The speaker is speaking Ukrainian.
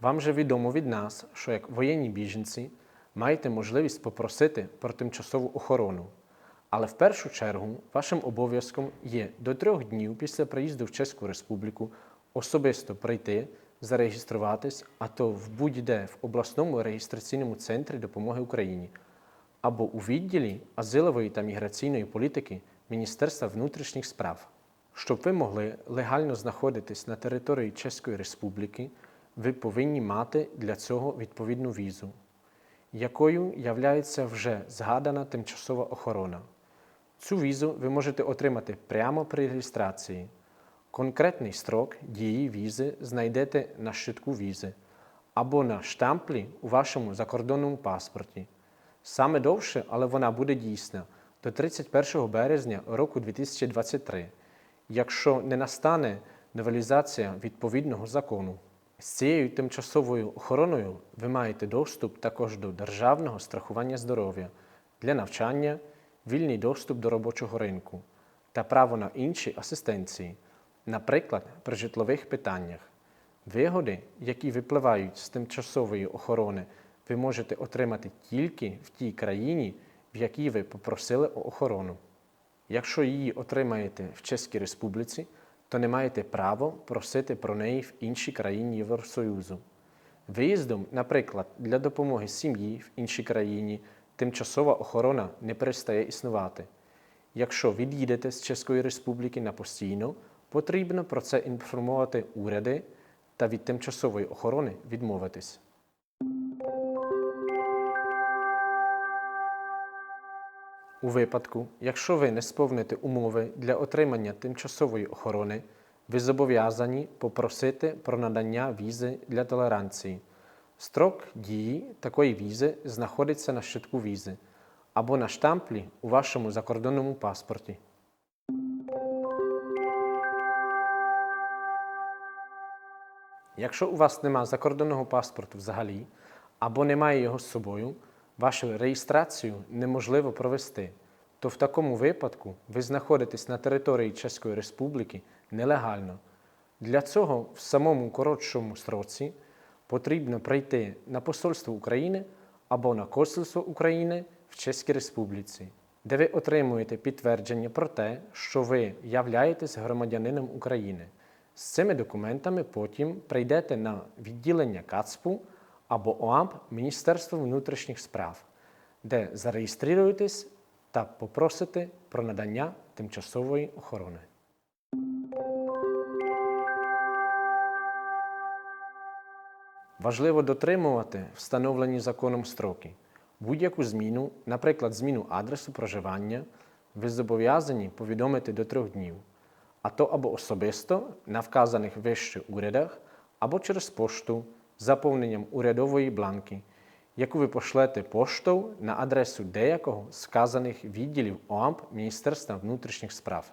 Вам же відомо від нас, що як воєнні біженці маєте можливість попросити про тимчасову охорону. Але в першу чергу вашим обов'язком є до трьох днів після приїзду в Чеську Республіку особисто прийти, зареєструватись, а то в будь-де в обласному реєстраційному центрі допомоги Україні або у відділі азилової та міграційної політики Міністерства внутрішніх справ. Щоб ви могли легально знаходитись на території Чеської Республіки, ви повинні мати для цього відповідну візу, якою являється вже згадана тимчасова охорона. Цю візу ви можете отримати прямо при реєстрації. Конкретний строк дії візи знайдете на щитку візи або на штамплі у вашому закордонному паспорті. Саме довше, але вона буде дійсна до 31 березня року 2023, якщо не настане новелізація відповідного закону. З цією тимчасовою охороною ви маєте доступ також до державного страхування здоров'я для навчання, вільний доступ до робочого ринку та право на інші асистенції, наприклад, при житлових питаннях. Вигоди, які випливають з тимчасової охорони, ви можете отримати тільки в тій країні, в якій ви попросили охорону. Якщо її отримаєте в Чеській Республіці, то не маєте права просити про неї в іншій країні Євросоюзу. Виїздом, наприклад, для допомоги сім'ї в іншій країні тимчасова охорона не перестає існувати. Якщо від'їдете з Чеської Республіки на постійно, потрібно про це інформувати уряди та від тимчасової охорони відмовитись. У випадку, якщо ви не сповните умови для отримання тимчасової охорони, ви зобов'язані попросити про надання візи для толеранції. Строк дії такої візи знаходиться на щитку візи або на штамплі у вашому закордонному паспорті. Якщо у вас немає закордонного паспорту взагалі, або немає його з собою, вашу реєстрацію неможливо провести, то в такому випадку ви знаходитесь на території Чеської Республіки нелегально. Для цього в самому коротшому строці потрібно прийти на Посольство України або на Консульство України в Чеській Республіці, де ви отримуєте підтвердження про те, що ви являєтесь громадянином України. З цими документами потім прийдете на відділення КАЦПу або ОАМП Міністерства внутрішніх справ, де зареєструєтесь та попросите про надання тимчасової охорони. Важливо дотримувати встановлені законом строки. Будь-яку зміну, наприклад, зміну адресу проживання, ви зобов'язані повідомити до трьох днів, а то або особисто на вказаних вище урядах, або через пошту заповненням урядової бланки, яку ви пошлете поштою на адресу деякого з вказаних відділів ОАМП Міністерства внутрішніх справ.